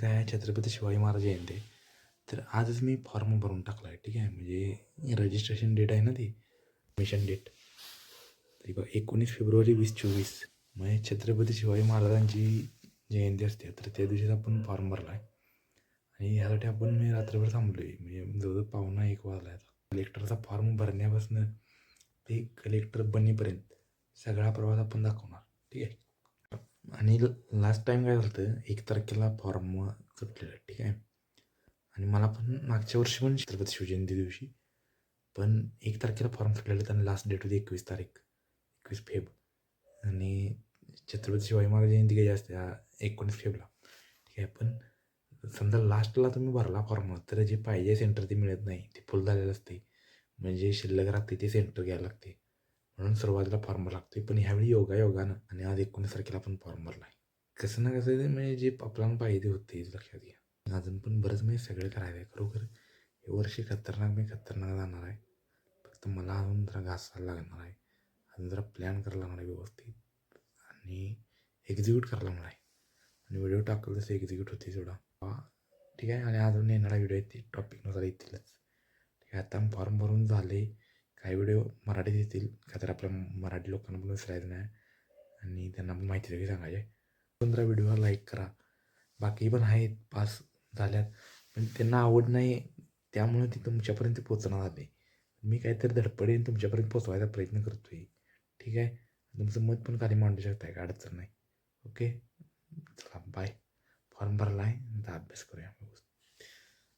काय छत्रपती शिवाजी महाराज जयंती आहे तर आजच मी फॉर्म भरून टाकला आहे ठीक आहे? म्हणजे रजिस्ट्रेशन डेट आहे ना ती? मिशन डेट तरी बघा एकोणीस फेब्रुवारी वीस चोवीस. म्हणजे छत्रपती शिवाजी महाराजांची जयंती असते तर त्या दिवशीच आपण फॉर्म भरला आहे आणि ह्यासाठी आपण मी रात्रभर थांबलो आहे म्हणजे जवळजवळ पाहुणा एक वाजला आहे कलेक्टरचा फॉर्म भरण्यापासून ते कलेक्टर बनेपर्यंत सगळा प्रवास आपण दाखवणार ठीक आहे? आणि लास्ट टाईम काय झालं होतं एक तारखेला फॉर्म सुटलेलं ठीक आहे? आणि मला पण मागच्या वर्षी पण छत्रपती शिवजयंती दिवशी पण एक तारखेला फॉर्म सुटलेलं आणि लास्ट डेट होती एकवीस तारीख एकवीस फेब. आणि छत्रपती शिवाजी महाराज जयंती काही असते? एकोणीस फेबला ठीक आहे? पण समजा लास्टला तुम्ही भरला फॉर्म तर जे पाहिजे सेंटर ते मिळत नाही ते फुल झालेलं असते. म्हणजे शिल्लक राहते ते सेंटर घ्यायला लागते. म्हणून सुरुवातीला फॉर्म लागतो पण ह्यावेळी योगा योगानं. आणि आज एकोणीस तारखेला आपण फॉर्म भरला आहे. कसं ना कसं ते म्हणजे जे आपल्याला पाहिजे होते लक्षात घ्या. अजून पण बरंच म्हणजे सगळं करायचं आहे खरोखर हे वर्षी खतरनाक मी खतरनाक जाणार आहे. फक्त मला अजून जरा घासायला लागणार आहे. अजून जरा प्लॅन करायला लागणार आहे व्यवस्थित. आणि एक्झिक्यूट करायला लागणार आहे. आणि व्हिडिओ टाकलं तसं एक्झिक्यूट होते थोडा ठीक आहे. आणि अजून येणारा व्हिडिओ येते टॉपिकनुसार येतीलच. ठीक आहे आता फॉर्म भरून झाले. काही व्हिडिओ मराठीत येतील का तर आपल्या मराठी लोकांना पण विसरायचं नाही आणि त्यांना पण माहिती देखील सांगायचे. पंधरा व्हिडिओला लाईक करा. बाकी पण आहेत पास झाल्यात. पण त्यांना आवड नाही त्यामुळे ती तुमच्यापर्यंत पोचणार झाले मी काहीतरी धडपडीने तुमच्यापर्यंत पोचवायचा प्रयत्न करतो आहे ठीक आहे? तुमचं मत पण खाली मांडू शकताय का अडचण नाही. ओके? चला बाय फॉर्म भरला आहे आता अभ्यास करूया.